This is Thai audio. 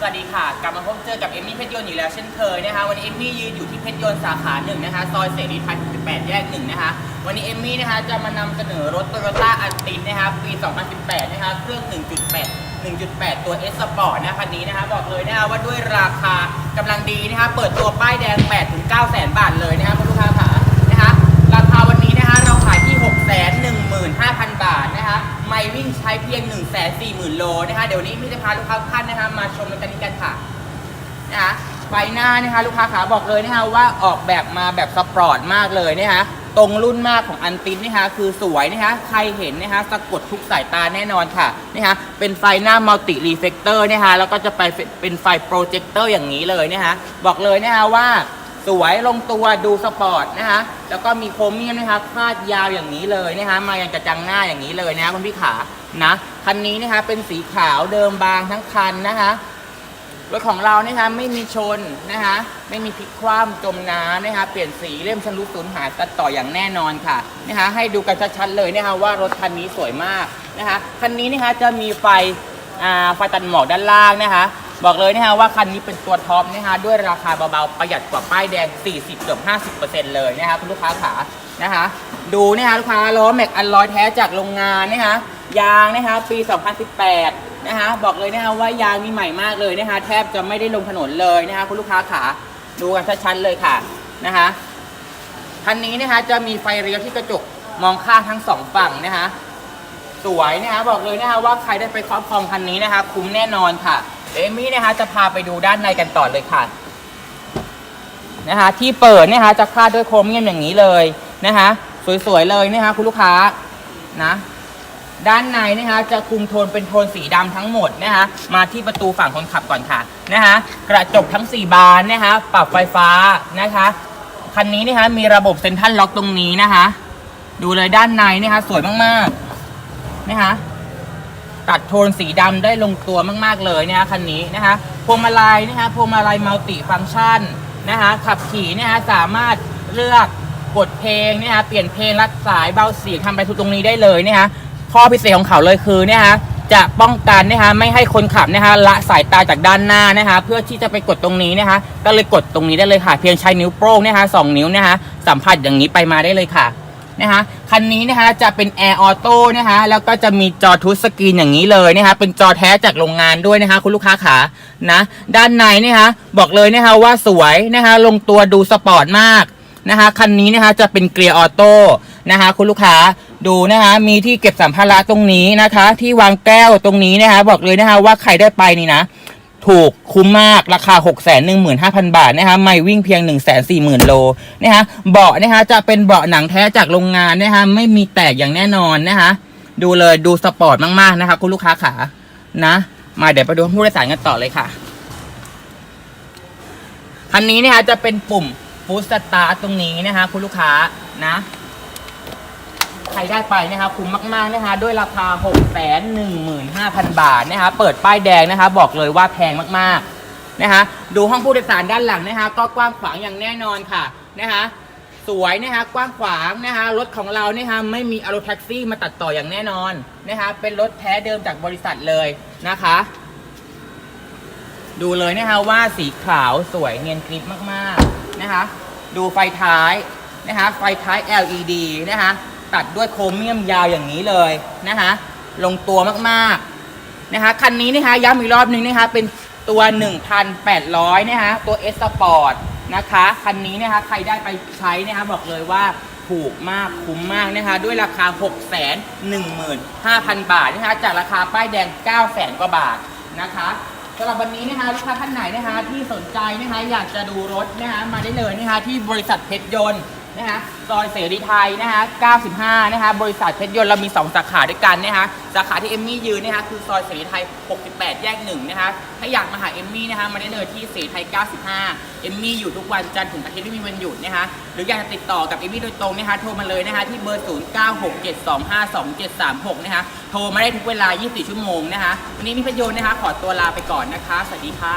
สวัสดีค่ะ กลับมาพบเจอกับเอมมี่เพชรยนต์อีกแล้วเช่นเคยนะคะ วันนี้เอมมี่ยืนอยู่ที่เพชรยนต์สาขาหนึ่งนะคะ ซอยเสรีไทย68 แยกหนึ่งนะคะ วันนี้เอมมี่นะคะจะมานำเสนอรถ Toyota a l t i n นะคะ ปี 2018 นะคะ เครื่อง 1.8 1.8 ตัว S Sport นะคันนี้นะคะ บอกเลยนะคะว่าด้วยราคากำลังดีนะคะ เปิดตัวป้ายแดง 8-9 แสนบาทเลยนะคะคุณลูกค้าค่ะนะคะ ไม่วิ่งใช้เพียง 140,000 โลนะคะ เดี๋ยวนี้พี่จะพาลูกค้าทุกท่านนะคะมาชมรถคันนี้กันค่ะนะคะไฟหน้านะคะลูกค้าขาบอกเลยนะคะว่าออกแบบมาแบบสปอร์ตมากเลยนะคะตรงรุ่นมากของอันตินนะคะคือสวยนะคะใครเห็นนะคะสะกดทุกสายตาแน่นอนค่ะนะคะเป็นไฟหน้ามัลติรีเฟกเตอร์นะคะแล้วก็จะไปเป็นไฟโปรเจคเตอร์อย่างนี้เลยนะคะบอกเลยนะคะว่า สวยลงตัวดูสปอร์ตนะคะแล้วก็มีโครเมียมนะคะคาดยาวอย่างนี้เลยนะคะมาอย่างกระจังหน้าอย่างนี้เลยนะคะคุณพี่ขานะคันนี้นะคะเป็นสีขาวเดิมบางทั้งคันนะคะรถของเรานะคะไม่มีชนนะคะไม่มีพลิกคว่ำจมน้ำนะคะเปลี่ยนสีเล่มชำรุดสูญหายตัดต่ออย่างแน่นอนค่ะนะคะให้ดูกันชัดๆเลยนะคะว่ารถคันนี้สวยมากนะคะคันนี้นะคะจะมีไฟไฟตัดหมอกด้านล่างนะคะ บอกเลยนะคะว่าคันนี้เป็นตัวท็อปนะคะด้วยราคาเบาๆประหยัดกว่าป้ายแดง 40เกือบ50%เลยนะคะคุณลูกค้าขานะคะดูนะคะลูกค้าล้อแม็กอันร้อยแท้จากโรงงานนะคะยางนะคะปี 2018นะคะบอกเลยนะคะว่ายางมีใหม่มากเลยนะคะแทบจะไม่ได้ลงถนนเลยนะคะคุณลูกค้าขาดูกันชัดๆเลยค่ะนะคะคันนี้นะคะจะมีไฟเลี้ยวที่กระจกมองข้างทั้งสองฝั่งนะคะสวยนะคะบอกเลยนะคะว่าใครได้ไปครอบครองคันนี้นะคะคุ้มแน่นอนค่ะ เอมมี่นะคะจะพาไปดูด้านในกันต่อเลยค่ะนะคะที่เปิดนะคะจะคาดด้วยโครเมียมอย่างนี้เลยนะคะสวยๆเลยนะคะคุณลูกค้านะด้านในนะคะจะคุมโทนเป็นโทนสีดำทั้งหมดนะคะมาที่ประตูฝั่งคนขับก่อนค่ะนะคะกระจกทั้ง 4 บานนะคะปรับไฟฟ้านะคะคันนี้นะคะมีระบบเซ็นทรัลล็อกตรงนี้นะคะดูเลยด้านในนะคะสวยมากๆนะคะ ตัดโทนสีดำได้ลงตัวมากๆเลยนะคะคันนี้นะคะพวงมาลัยนะคะพวงมาลัยมัลติฟังก์ชันนะคะขับขี่นะคะสามารถเลือกกดเพลงนะคะเปลี่ยนเพลงรัดสายเบาเสียงทำอะไรทุกตรงนี้ได้เลยนะคะข้อพิเศษของเขาเลยคือเนี่ยฮะจะป้องกันนะคะไม่ให้คนขับนะคะละสายตาจากด้านหน้านะคะเพื่อที่จะไปกดตรงนี้นะคะก็เลยกดตรงนี้ได้เลยค่ะ เพียงใช้นิ้วโป้งนะคะสองนิ้วนะคะสัมผัสอย่างนี้ไปมาได้เลยค่ะ นะคะคันนี้นะคะจะเป็นแอร์ออโต้นะคะแล้วก็จะมีจอทูสกรีนอย่างนี้เลยนะคะเป็นจอแท้จากโรงงานด้วยนะคะคุณลูกค้าขานะด้านในนะคะบอกเลยนะคะว่าสวยนะคะลงตัวดูสปอร์ตมากนะคะคันนี้นะคะจะเป็นเกียร์ออโต้นะคะคุณลูกค้าดูนะคะมีที่เก็บสัมภาระตรงนี้นะคะ ที่วางแก้วตรงนี้นะคะบอกเลยนะคะว่าใครได้ไปนี่นะ ถูกคุ้มมากราคา 6 1 5 0 0 0 บาทนะคะไม่วิ่งเพียง 1 4 0 0 0 0 โลนะคะเบาะนะคะจะเป็นเบาะหนังแท้จากโรงงานนะคะไม่มีแตกอย่างแน่นอนนะคะดูเลยดูสปอร์ตมาก ๆ นะคะคุณลูกค้าขานะ มาเดี๋ยวไปดูผู้โดยสารกันต่อเลยค่ะ คันนี้นะคะจะเป็นปุ่มฟูสตาร์ตรงนี้นะคะคุณลูกค้านะ ใครได้ไปนะคะคุ้มมากๆนะคะด้วยราคา 6 1 5 0 0 0 บาทนะคะเปิดป้ายแดงนะคะบอกเลยว่าแพงมากๆนะคะดูห้องผู้โดยสารด้านหลังนะคะก็กว้างขวางอย่างแน่นอนค่ะนะคะสวยนะคะกว้างขวางนะคะรถของเราเนี่ยค่ะไม่มีอารถแท็กซี่มาตัดต่ออย่างแน่นอนนะคะเป็นรถแท้เดิมจากบริษัทเลยนะคะ ดูเลยนะคะว่าสีขาวสวยเนียนกริบมากๆนะคะ ดูไฟท้ายนะคะไฟท้าย LED นะคะ ตัดด้วยโครเมียมยาวอย่างนี้เลยนะคะลงตัวมากๆนะคะคันนี้นะคะย้ำอีกรอบหนึงนะคะเป็นตัว 1,800 นะคะตัว S Sport นะคะคันนี้นะคะใครได้ไปใช้นะคะบอกเลยว่าถูกมากคุ้มมากนะคะด้วยราคา 615,000 บาทนะคะจากราคาป้ายแดง 900,000กว่าบาทนะคะสำหรับวันนี้นะคะลูกค้าท่านไหนนะคะที่สนใจนะคะอยากจะดูรถนะคะมาได้เลยนะคะที่บริษัทเพชรยนต์ นะคะซอยเสรีไทยนะคะ95 นะคะ บริษัทเพชรยนต์เรามี 2 สาขาด้วยกันนะคะ สาขาที่เอมมี่ยืนนะคะคือซอยเสรีไทย 68 แยกหนึ่งนะคะ ถ้าอยากมาหาเอมมี่นะคะ มาได้เลยที่เสรีไทย 95 เอมมี่อยู่ทุกวันจันทร์ถึงอาทิตย์ไม่มีวันหยุดนะคะ หรืออยากจะติดต่อกับเอมมี่โดยตรงนะคะ โทรมาเลยนะคะที่เบอร์ 0967252736 นะคะ โทรมาได้ทุกเวลา 24 ชั่วโมงนะคะ วันนี้มีเพยนต์นะคะ ขอตัวลาไปก่อนนะคะ สวัสดีค่ะ